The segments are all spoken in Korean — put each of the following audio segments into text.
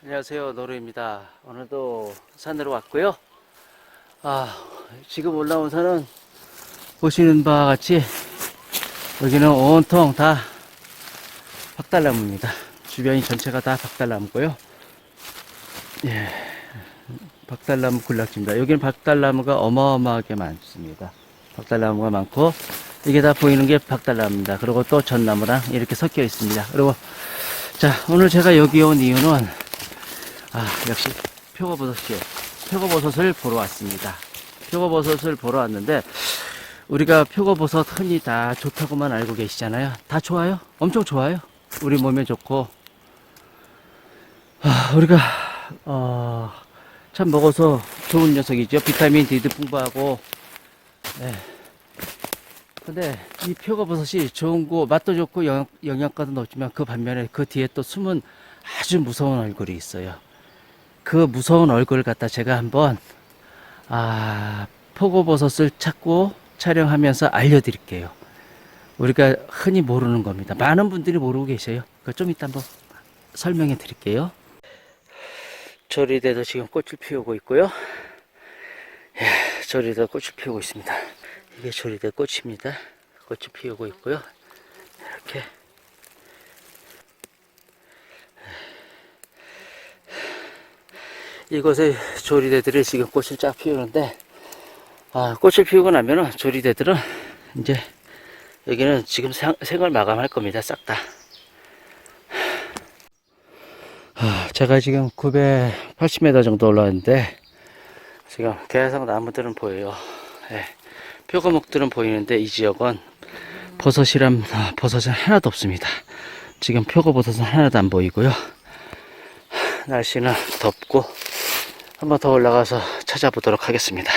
안녕하세요. 노루입니다. 오늘도 산으로 왔고요. 아 지금 올라온 산은 보시는 바와 같이 여기는 온통 다 박달나무입니다. 주변이 전체가 다 박달나무고요. 예 박달나무 군락지입니다. 여기는 박달나무가 어마어마하게 많습니다. 박달나무가 많고 이게 다 보이는 게 박달나무입니다. 그리고 또 전나무랑 이렇게 섞여 있습니다. 그리고 자 오늘 제가 여기 온 이유는 아, 역시 표고버섯이요. 표고버섯을 보러 왔습니다. 표고버섯을 보러 왔는데 우리가 표고버섯 흔히 다 좋다고만 알고 계시잖아요. 다 좋아요. 엄청 좋아요. 우리 몸에 좋고 아, 우리가 어, 참 먹어서 좋은 녀석이죠. 비타민 D도 풍부하고 네. 근데 이 표고버섯이 좋은 거 맛도 좋고 영, 영양가도 높지만 그 반면에 그 뒤에 또 숨은 아주 무서운 얼굴이 있어요. 그 무서운 얼굴을 갖다 제가 한번 아 표고버섯을 찾고 촬영하면서 알려드릴게요. 우리가 흔히 모르는 겁니다. 많은 분들이 모르고 계셔요. 그좀 이따 한번 설명해 드릴게요. 조리대도 지금 꽃을 피우고 있고요. 예, 조리대 꽃을 피우고 있습니다. 이게 조리대 꽃입니다. 꽃을 피우고 있고요. 이렇게 이곳에 조리대들이 지금 꽃을 쫙 피우는데 아, 꽃을 피우고 나면은 조리대들은 이제 여기는 지금 생, 생을 마감할 겁니다. 싹 다. 아, 제가 지금 980m 정도 올라왔는데 지금 계속 나무들은 보여요. 예. 표고목들은 보이는데 이 지역은 버섯이란 아, 버섯은 하나도 없습니다. 지금 표고버섯은 하나도 안 보이고요. 날씨는 덥고 한 번 더 올라가서 찾아보도록 하겠습니다.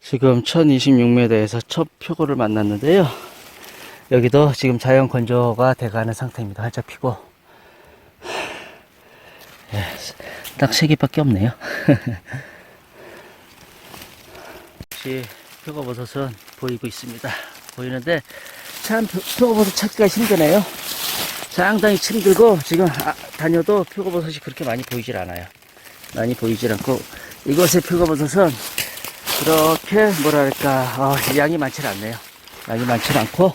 지금 1026m에서 첫 표고를 만났는데요. 여기도 지금 자연 건조가 돼가는 상태입니다. 활짝 피고. 예, 딱세 개밖에 없네요. 역시 표고버섯은 보이고 있습니다. 보이는데 참 표- 표고버섯 찾기가 힘드네요. 상당히 힘들고 지금 아- 다녀도 표고버섯이 그렇게 많이 보이질 않아요. 많이 보이질 않고 이곳의 표고버섯은 그렇게 뭐랄까 어, 양이 많지 않네요. 양이 많지 않고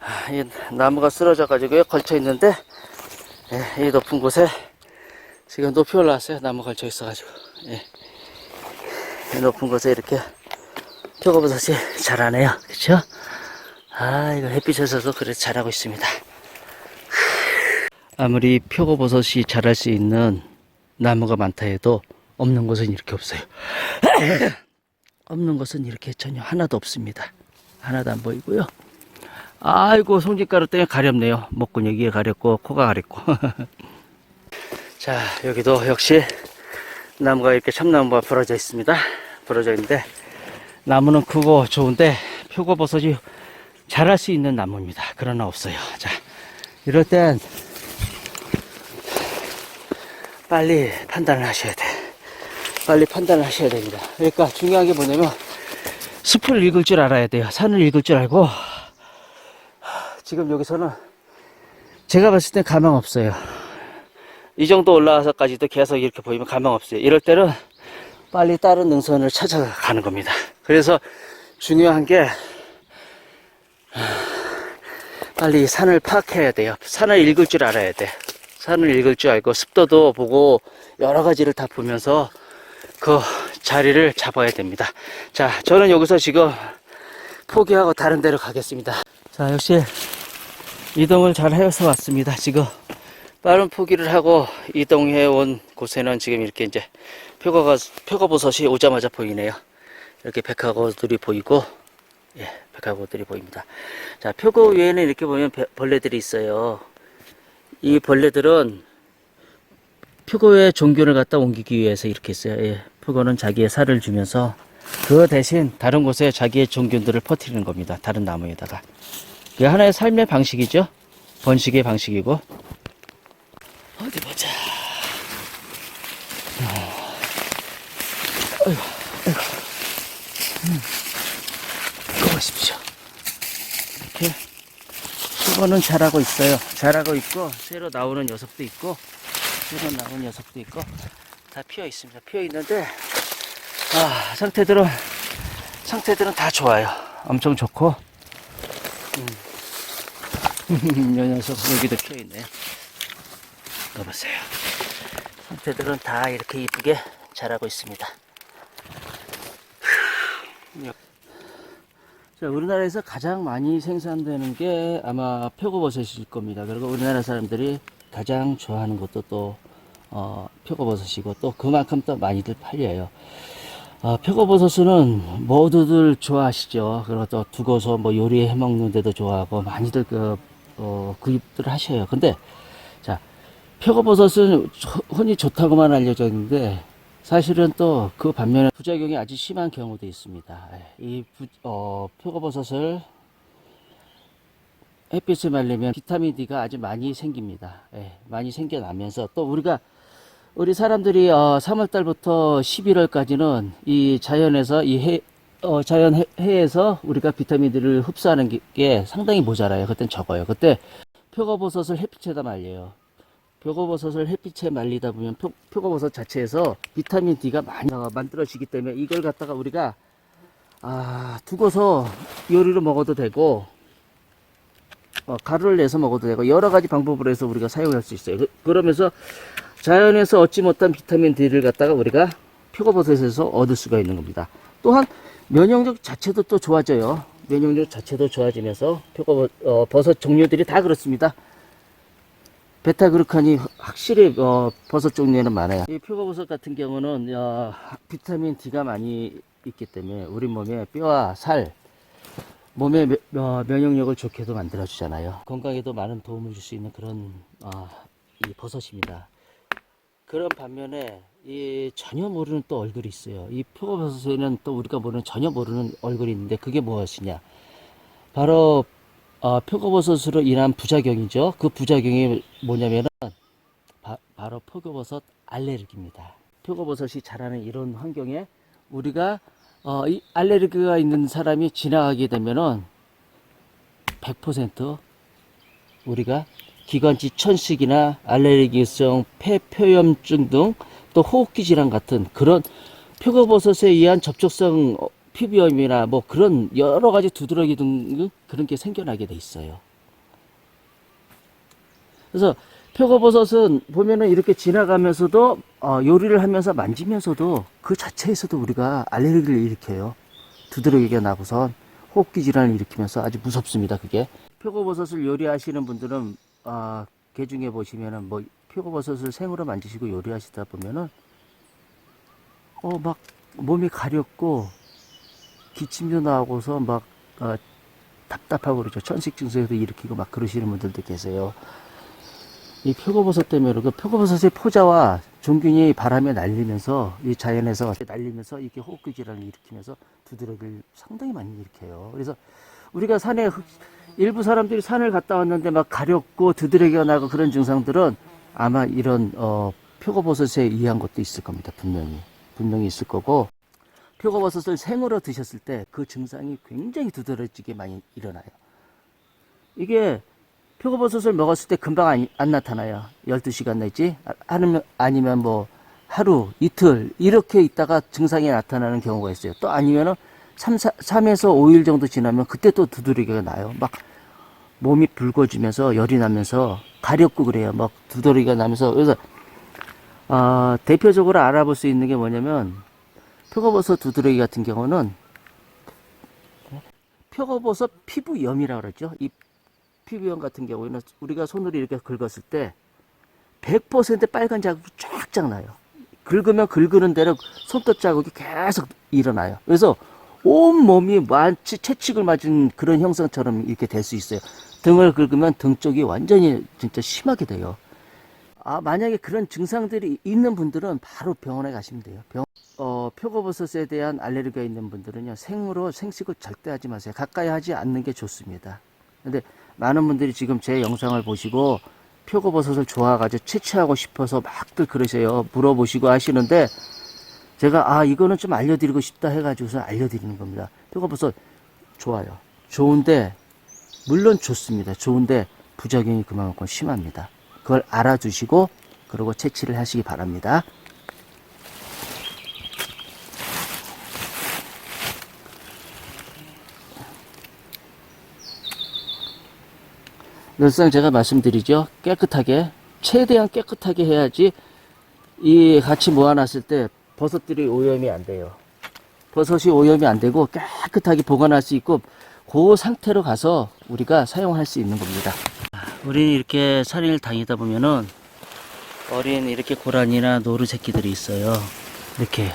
아, 이 나무가 쓰러져 가지고요 걸쳐 있는데 예, 이 높은 곳에 지금 높이 올라왔어요. 나무 걸쳐 있어 가지고 예. 이 높은 곳에 이렇게 표고버섯이 자라네요. 그렇죠? 아, 이거 햇빛에서도 그래 자라고 있습니다. 아무리 표고버섯이 자랄 수 있는 나무가 많다 해도 없는 곳은 이렇게 없어요. 없는 곳은 이렇게 전혀 하나도 없습니다. 하나도 안 보이고요. 아이고, 송진가루 때문에 가렵네요. 목근 여기에 가렵고, 코가 가렵고. 자, 여기도 역시 나무가 이렇게 참나무가 부러져 있습니다. 부러져 있는데, 나무는 크고 좋은데, 표고버섯이 자랄 수 있는 나무입니다. 그러나 없어요. 자, 이럴 땐 빨리 판단을 하셔야 돼. 빨리 판단을 하셔야 됩니다. 그러니까 중요한 게 뭐냐면 숲을 읽을 줄 알아야 돼요. 산을 읽을 줄 알고 지금 여기서는 제가 봤을 땐 가망 없어요. 이 정도 올라와서까지도 계속 이렇게 보이면 가망 없어요. 이럴 때는 빨리 다른 능선을 찾아가는 겁니다. 그래서 중요한 게 빨리 산을 파악해야 돼요. 산을 읽을 줄 알아야 돼. 산을 읽을 줄 알고 습도도 보고 여러 가지를 다 보면서 그 자리를 잡아야 됩니다. 자, 저는 여기서 지금 포기하고 다른 데로 가겠습니다. 자, 역시 이동을 잘 해서 왔습니다. 지금 빠른 포기를 하고 이동해 온 곳에는 지금 이렇게 이제 표고가 표고버섯이 오자마자 보이네요. 이렇게 백화고들이 보이고 예, 백화고들이 보입니다. 자, 표고 위에는 이렇게 보면 배- 벌레들이 있어요. 이 벌레들은 표고의 종균을 갖다 옮기기 위해서 이렇게 있어요. 예, 표고는 자기의 살을 주면서 그 대신 다른 곳에 자기의 종균들을 퍼뜨리는 겁니다. 다른 나무에다가. 이게 하나의 삶의 방식이죠. 번식의 방식이고. 어디 보자. 어. 아이고, 아이고. 음. 보십시오. 이렇게 수건은 자라고 있어요. 자라고 있고 새로 나오는 녀석도 있고 새로 나오는 녀석도 있고 다 피어 있습니다. 피어 있는데 아 상태들은 상태들은 다 좋아요. 엄청 좋고 음. 이 녀석 여기도 피어 있네요. 이거 보세요. 상태들은 다 이렇게 이쁘게 자라고 있습니다. 자, 우리나라에서 가장 많이 생산되는 게 아마 표고버섯일 겁니다. 그리고 우리나라 사람들이 가장 좋아하는 것도 또, 어, 표고버섯이고 또 그만큼 또 많이들 팔려요. 어, 표고버섯은 모두들 좋아하시죠. 그리고 또 두고서 뭐 요리해 먹는데도 좋아하고 많이들 그, 어, 구입들 하셔요. 근데, 자, 표고버섯은 조- 흔히 좋다고만 알려져 있는데, 사실은 또 그 반면에 부작용이 아주 심한 경우도 있습니다. 예, 이 부, 어, 표고버섯을 햇빛에 말리면 비타민 D가 아주 많이 생깁니다. 예, 많이 생겨나면서 또 우리가 우리 사람들이 어, 3월 달부터 11월까지는 이 자연에서 이 해, 어, 자연 해, 해에서 우리가 비타민 D를 흡수하는 게, 게 상당히 모자라요. 그땐 적어요. 그때 표고버섯을 햇빛에다 말려요. 표고버섯을 햇빛에 말리다 보면 표, 표고버섯 자체에서 비타민 D가 많이 어, 만들어지기 때문에 이걸 갖다가 우리가 아, 두고서 요리로 먹어도 되고 어, 가루를 내서 먹어도 되고 여러 가지 방법으로 해서 우리가 사용할 수 있어요. 그, 그러면서 자연에서 얻지 못한 비타민 D를 갖다가 우리가 표고버섯에서 얻을 수가 있는 겁니다. 또한 면역력 자체도 또 좋아져요. 면역력 자체도 좋아지면서 표고버섯 어, 종류들이 다 그렇습니다. 베타그루칸이 확실히 어, 버섯 종류에는 많아요. 이 표고버섯 같은 경우는 어, 비타민 D가 많이 있기 때문에 우리 몸에 뼈와 살, 몸의 면- 어, 면역력을 좋게도 만들어 주잖아요. 건강에도 많은 도움을 줄 수 있는 그런 어, 이 버섯입니다. 그런 반면에 이 전혀 모르는 또 얼굴이 있어요. 이 표고버섯에는 또 우리가 모르는 전혀 모르는 얼굴이 있는데 그게 무엇이냐? 바로 어, 표고버섯으로 인한 부작용이죠. 그 부작용이 뭐냐면은 바, 로 표고버섯 알레르기입니다. 표고버섯이 자라는 이런 환경에 우리가 어, 이 알레르기가 있는 사람이 지나가게 되면은 100% 우리가 기관지 천식이나 알레르기성 폐표염증 등 또 호흡기 질환 같은 그런 표고버섯에 의한 접촉성 어, 피부염이나 뭐 그런 여러 가지 두드러기 등 그런 게 생겨나게 돼 있어요. 그래서 표고버섯은 보면은 이렇게 지나가면서도 어, 요리를 하면서 만지면서도 그 자체에서도 우리가 알레르기를 일으켜요. 두드러기가 나고선 호흡기 질환을 일으키면서 아주 무섭습니다. 그게 표고버섯을 요리하시는 분들은 아, 개 중에 보시면은 뭐 표고버섯을 생으로 만지시고 요리하시다 보면은 어 막 몸이 가렵고 기침도 나오고서 막 어, 답답하고 그러죠. 천식 증세도 일으키고 막 그러시는 분들도 계세요. 이 표고버섯 때문에 그러고 표고버섯의 포자와 종균이 바람에 날리면서 이 자연에서 날리면서 이렇게 호흡기 질환을 일으키면서 두드러기를 상당히 많이 일으켜요. 그래서 우리가 산에 흑- 일부 사람들이 산을 갔다 왔는데 막 가렵고 두드러기가 나고 그런 증상들은 아마 이런 어, 표고버섯에 의한 것도 있을 겁니다. 분명히 분명히 있을 거고 표고버섯을 생으로 드셨을 때 그 증상이 굉장히 두드러지게 많이 일어나요. 이게 표고버섯을 먹었을 때 금방 안, 안 나타나요. 12시간 내지 아- 아니면, 아니면 뭐 하루, 이틀 이렇게 있다가 증상이 나타나는 경우가 있어요. 또 아니면은 3, 3에서 5일 정도 지나면 그때 또 두드러기가 나요. 막 몸이 붉어지면서 열이 나면서 가렵고 그래요. 막 두드러기가 나면서 그래서 어, 대표적으로 알아볼 수 있는 게 뭐냐면 표고버섯 두드러기 같은 경우는 표고버섯 피부염이라고 그러죠. 이 피부염 같은 경우에는 우리가 손으로 이렇게 긁었을 때 100% 빨간 자국이 쫙쫙 나요. 긁으면 긁는 대로 손톱 자국이 계속 일어나요. 그래서 온 몸이 마치 채찍을 맞은 그런 형상처럼 이렇게 될 수 있어요. 등을 긁으면 등 쪽이 완전히 진짜 심하게 돼요. 아, 만약에 그런 증상들이 있는 분들은 바로 병원에 가시면 돼요. 병, 어, 표고버섯에 대한 알레르기가 있는 분들은요, 생으로 생식을 절대 하지 마세요. 가까이 하지 않는 게 좋습니다. 근데 많은 분들이 지금 제 영상을 보시고 표고버섯을 좋아가지고 채취하고 싶어서 막들 그러세요. 물어보시고 하시는데 제가 아, 이거는 좀 알려드리고 싶다 해가지고서 알려드리는 겁니다. 표고버섯 좋아요. 좋은데 물론 좋습니다. 좋은데 부작용이 그만큼 심합니다. 그걸 알아주시고 그리고 채취를 하시기 바랍니다. 늘상 제가 말씀드리죠. 깨끗하게, 최대한 깨끗하게 해야지 이 같이 모아놨을 때 버섯들이 오염이 안 돼요. 버섯이 오염이 안 되고 깨끗하게 보관할 수 있고 그 상태로 가서 우리가 사용할 수 있는 겁니다. 우리는 이렇게 산을 다니다 보면은 어린 이렇게 고라니나 노루 새끼들이 있어요. 이렇게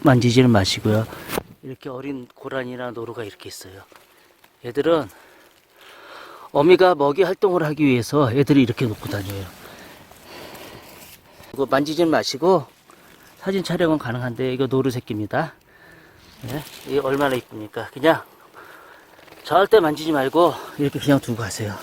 만지지는 마시고요. 이렇게 어린 고라니나 노루가 이렇게 있어요. 얘들은 어미가 먹이 활동을 하기 위해서 애들이 이렇게 놓고 다녀요. 이거 만지지는 마시고 사진 촬영은 가능한데 이거 노루 새끼입니다. 네? 이게 얼마나 이쁩니까? 그냥 절대 만지지 말고 이렇게 그냥 두고 가세요.